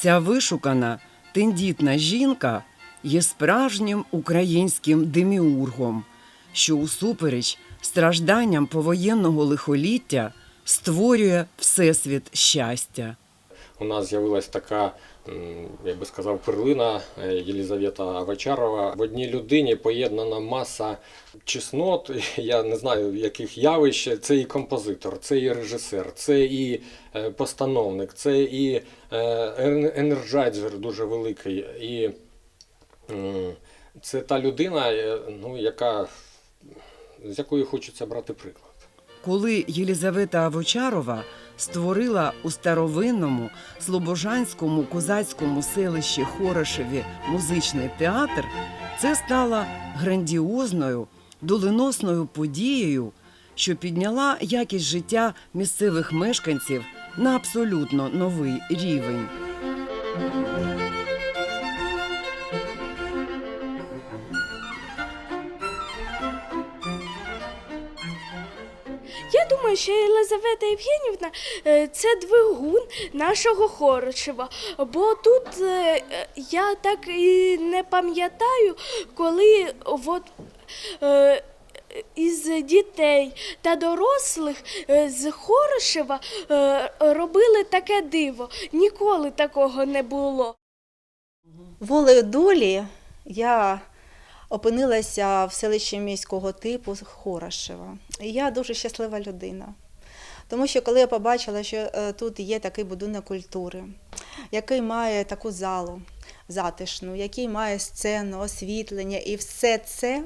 Ця вишукана, тендітна жінка є справжнім українським деміургом, що усупереч стражданням повоєнного лихоліття створює всесвіт щастя. У нас з'явилась така, я би сказав, перлина е, Єлізавета Авачарова. В одній людині поєднана маса чеснот, я не знаю яких явищ. Це і композитор, це і режисер, це і е, постановник, це і е, енерджайзер дуже великий. І це та людина, ну, яка, з якої хочеться брати приклад. Коли Єлізавета Авочарова створила у старовинному слобожанському козацькому селищі Хорошеві музичний театр, це стало грандіозною, доленосною подією, що підняла якість життя місцевих мешканців на абсолютно новий рівень. Думаю, що Єлизавета Євгенівна е, це двигун нашого Хорошева. Бо тут е, я так і не пам'ятаю, коли от, е, із дітей та дорослих з Хорошева робили таке диво. Ніколи такого не було. Волею долі я опинилася в селищі міського типу Хорошева. І я дуже щаслива людина. Тому що коли я побачила, що е, тут є такий будинок культури, який має таку залу затишну, який має сцену, освітлення і все це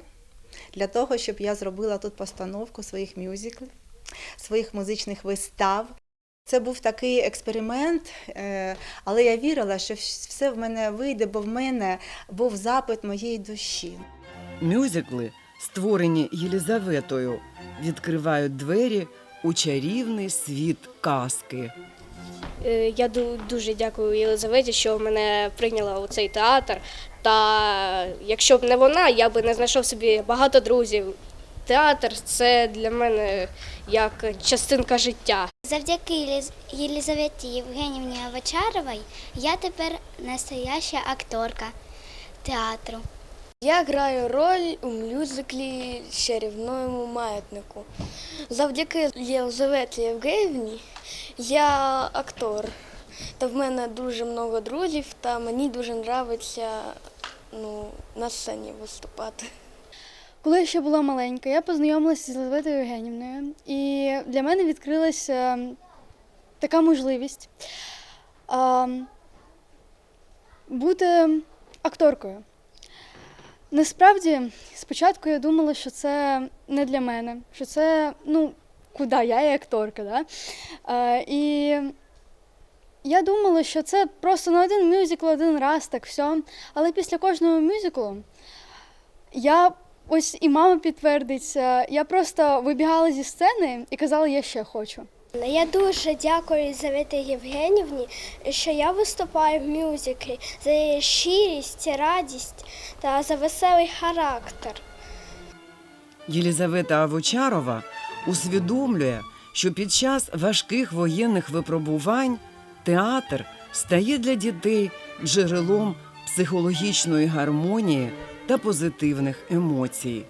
для того, щоб я зробила тут постановку своїх мюзиклів, своїх музичних вистав. Це був такий експеримент, е, але я вірила, що все в мене вийде, бо в мене був запит моєї душі. Мюзикли, створені Єлізаветою, відкривають двері у чарівний світ казки. Е, Я дуже дякую Єлизаветі, що мене прийняла у цей театр. Та якщо б не вона, я би не знайшов собі багато друзів. Театр це для мене як частинка життя. Завдяки Єлізаветі Євгенівні Авачаровій я тепер настояща акторка театру. Я граю роль у мюзиклі Чарівному маятнику. Завдяки Єлизаветі Євгенівні я актор. Та в мене дуже много друзів, та мені дуже подобається ну, на сцені виступати. Коли я ще була маленька, я познайомилася з Єлизаветою Євгенівною, і для мене відкрилася така можливість а, бути акторкою. Насправді, спочатку я думала, що це не для мене, що це, ну, куди я є акторка, да? А, і я думала, що це просто на один мюзикл, один раз, так все. Але після кожного мюзиклу я ось і мама підтвердиться. Я просто вибігала зі сцени і казала, я ще хочу. Я дуже дякую Єлизаветі Євгенівні, що я виступаю в мюзиклі за її щирість, радість та за веселий характер. Єлізавета Авочарова усвідомлює, що під час важких воєнних випробувань театр стає для дітей джерелом психологічної гармонії та позитивних емоцій.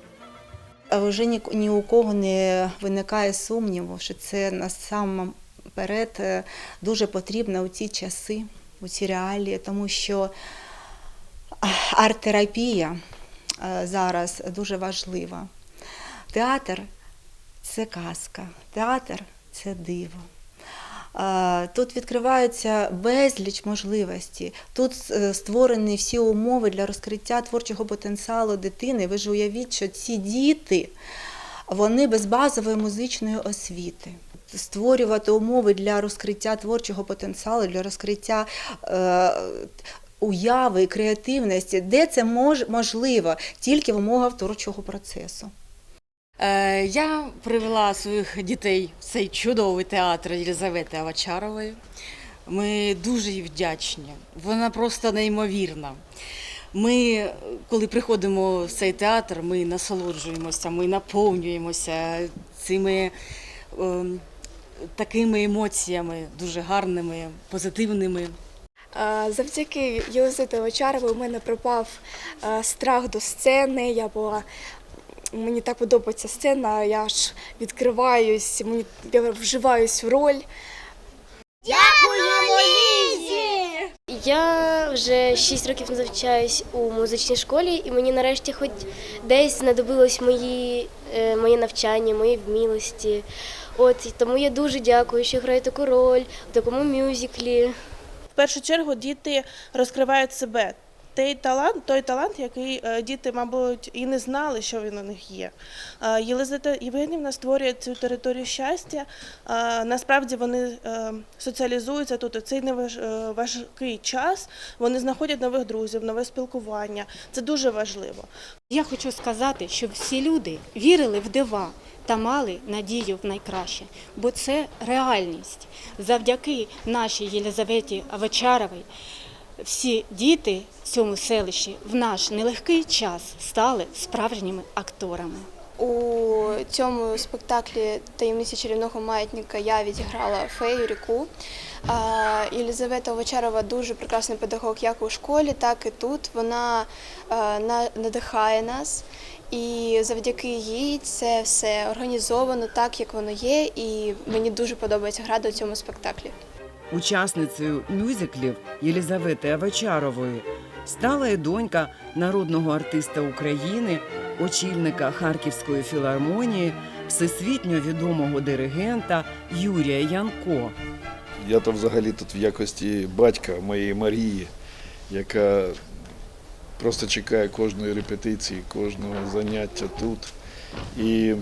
Вже ні, ні у кого не виникає сумніву, що це насамперед е, дуже потрібно у ці часи, у ці реалії, тому що арт-терапія е, зараз дуже важлива. Театр це казка, театр це диво. Тут відкриваються безліч можливостей. Тут е, створені всі умови для розкриття творчого потенціалу дитини. Ви ж уявіть, що ці діти вони без базової музичної освіти. Створювати умови для розкриття творчого потенціалу, для розкриття е, уяви, креативності, де це мож, можливо, тільки в умовах творчого процесу. Е, Я привела своїх дітей в цей чудовий театр Єлизавети Авачарової. Ми дуже їй вдячні. Вона просто неймовірна. Ми, коли приходимо в цей театр, ми насолоджуємося, ми наповнюємося цими ем, такими емоціями, дуже гарними, позитивними. Е, Завдяки Єлизаветі Овочаровій у мене пропав е, страх до сцени. Я була мені так подобається сцена, я ж відкриваюсь, мені я вживаюсь в роль. Я вже 6 років навчаюсь у музичній школі, і мені нарешті хоч десь знадобилось мої, е, моє навчання, мої вмілості. От і тому я дуже дякую, що граю таку роль у такому мюзиклі. В першу чергу діти розкривають себе. Той талант, той талант, який е, діти, мабуть, і не знали, що він у них є. Е, Єлизавета Євгенівна створює цю територію щастя. Е, Насправді вони соціалізуються тут у цей важкий час. Вони знаходять нових друзів, нове спілкування. Це дуже важливо. Я хочу сказати, щоб всі люди вірили в дива та мали надію в найкраще, бо це реальність. Завдяки нашій Єлизаветі Авечаровій всі діти в цьому селищі в наш нелегкий час стали справжніми акторами. У цьому спектаклі таємниці чарівного маятника я відіграла фею ріку. Єлізавета Овочарова дуже прекрасний педагог як у школі, так і тут. Вона надихає нас. І завдяки їй це все організовано так, як воно є, і мені дуже подобається грати у цьому спектаклі. Учасницею мюзиклів Єлізавети Авачарової стала і донька народного артиста України, очільника Харківської філармонії, всесвітньо відомого диригента Юрія Янко. Я то взагалі тут в якості батька моєї Марії, яка просто чекає кожної репетиції, кожного заняття тут. І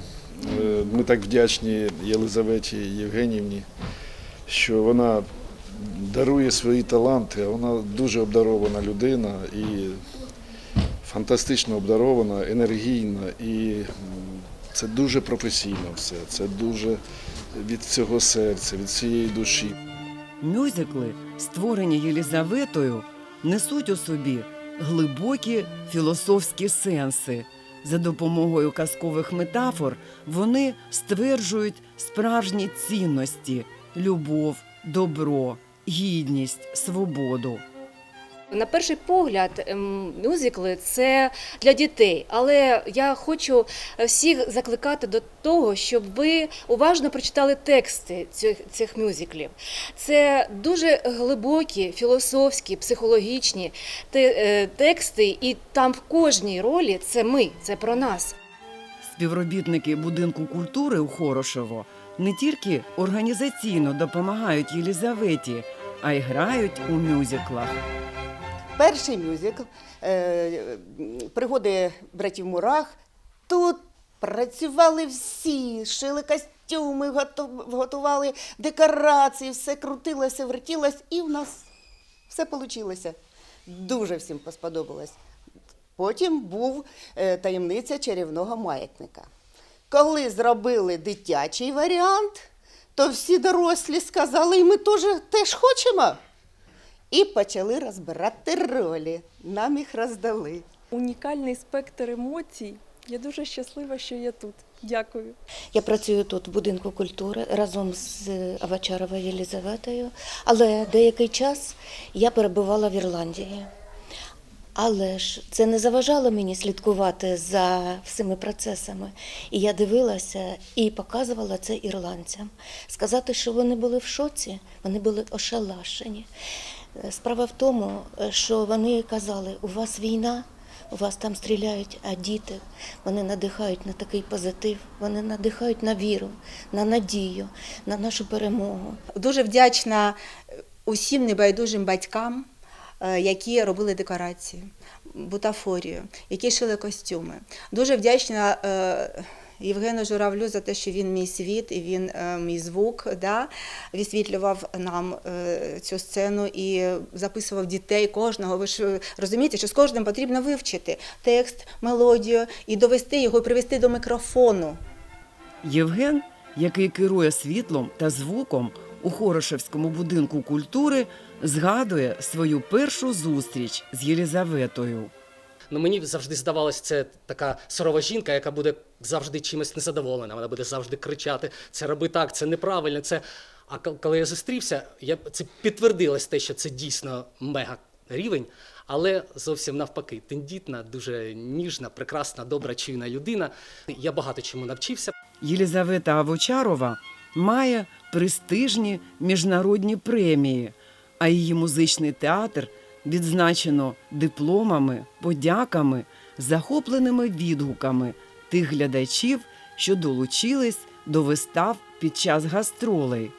е, ми так вдячні Єлизаветі Євгенівні, що вона дарує свої таланти, вона дуже обдарована людина і фантастично обдарована, енергійна. І це дуже професійно все, це дуже від всього серця, від всієї душі. Мюзикли, створені Єлізаветою, несуть у собі глибокі філософські сенси. За допомогою казкових метафор вони стверджують справжні цінності любов, добро, гідність, свободу. На перший погляд, ем, мюзикли це для дітей, але я хочу всіх закликати до того, щоб ви уважно прочитали тексти цих, цих мюзиклів. Це дуже глибокі, філософські, психологічні е, тексти, і там в кожній ролі це ми, це про нас. Співробітники будинку культури у Хорошево не тільки організаційно допомагають Єлізаветі, а й грають у мюзиклах. Перший мюзикл е, пригоди братів Мурах. Тут працювали всі, шили костюми, готу- готували декорації, все крутилося, вертілося, і в нас все вийшло. Дуже всім сподобалось. Потім був е, таємниця чарівного маятника. Коли зробили дитячий варіант, то всі дорослі сказали, і ми теж, теж хочемо. І почали розбирати ролі. Нам їх роздали. Унікальний спектр емоцій. Я дуже щаслива, що я тут. Дякую. Я працюю тут в будинку культури разом з Авачаровою Єлізаветою, але деякий час я перебувала в Ірландії. Але ж це не заважало мені слідкувати за всіми процесами. І я дивилася і показувала це ірландцям. Сказати, що вони були в шоці, вони були ошелашені. Е, Справа в тому, е, що вони казали, у вас війна, у вас там стріляють, а діти вони надихають на такий позитив, вони надихають на віру, на надію, на нашу перемогу. Дуже вдячна усім небайдужим батькам, е, які робили декорації, бутафорію, які шили костюми. Дуже вдячна е, Євгену Журавлю за те, що він мій світ і він е, мій звук, да, висвітлював нам е, цю сцену і записував дітей кожного. Ви ж е, розумієте, що з кожним потрібно вивчити текст, мелодію і довести його, привести до мікрофону. Євген, який керує світлом та звуком у Хорошевському будинку культури, згадує свою першу зустріч з Єлізаветою. Ну мені завжди здавалось, це така сурова жінка, яка буде завжди чимось незадоволена. Вона буде завжди кричати: це роби так, це неправильно. Це А коли я зустрівся, я це підтвердилось те, що це дійсно мега рівень, але зовсім навпаки, тендітна, дуже ніжна, прекрасна, добра, чуйна людина. Я багато чому навчився. Єлізавета Авочарова має престижні міжнародні премії, а її музичний театр відзначено дипломами, подяками, захопленими відгуками тих глядачів, що долучились до вистав під час гастролей.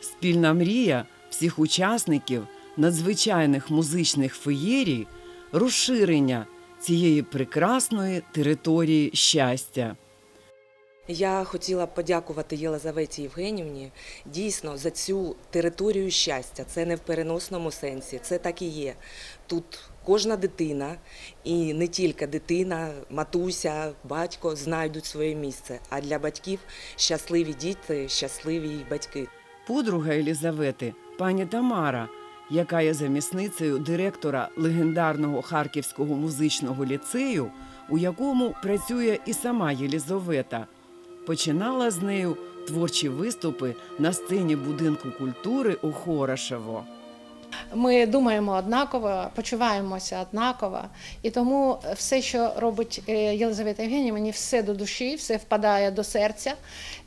Спільна мрія всіх учасників надзвичайних музичних феєрій розширення цієї прекрасної території щастя. Я хотіла подякувати Єлизаветі Євгенівні дійсно за цю територію щастя. Це не в переносному сенсі, це так і є. Тут кожна дитина, і не тільки дитина, матуся, батько знайдуть своє місце. А для батьків щасливі діти, щасливі й батьки. Подруга Елізавети, пані Тамара, яка є замісницею директора легендарного Харківського музичного ліцею, у якому працює і сама Єлізавета, починала з нею творчі виступи на сцені будинку культури у Хорошево. Ми думаємо однаково, почуваємося однаково, і тому все, що робить е, Єлизавета Євгенівна, мені все до душі, все впадає до серця.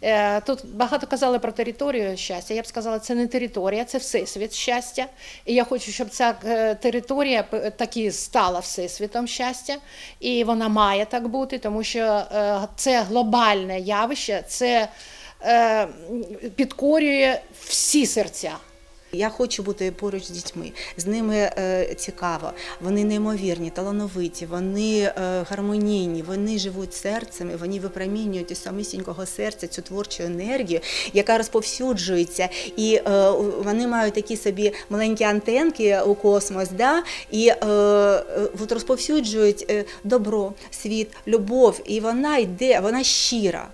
Е, Тут багато казали про територію щастя. Я б сказала, це не територія, це всесвіт щастя. І я хочу, щоб ця е, територія таки стала всесвітом щастя, і вона має так бути, тому що це глобальне явище, це підкорює всі серця. Я хочу бути поруч з дітьми. З ними е, цікаво. Вони неймовірні, талановиті, вони е, гармонійні, вони живуть серцем, вони випромінюють із самісінького серця цю творчу енергію, яка розповсюджується. І е, вони мають такі собі маленькі антенки у космос, да? і от розповсюджують добро, світ, любов. І вона йде, вона щира.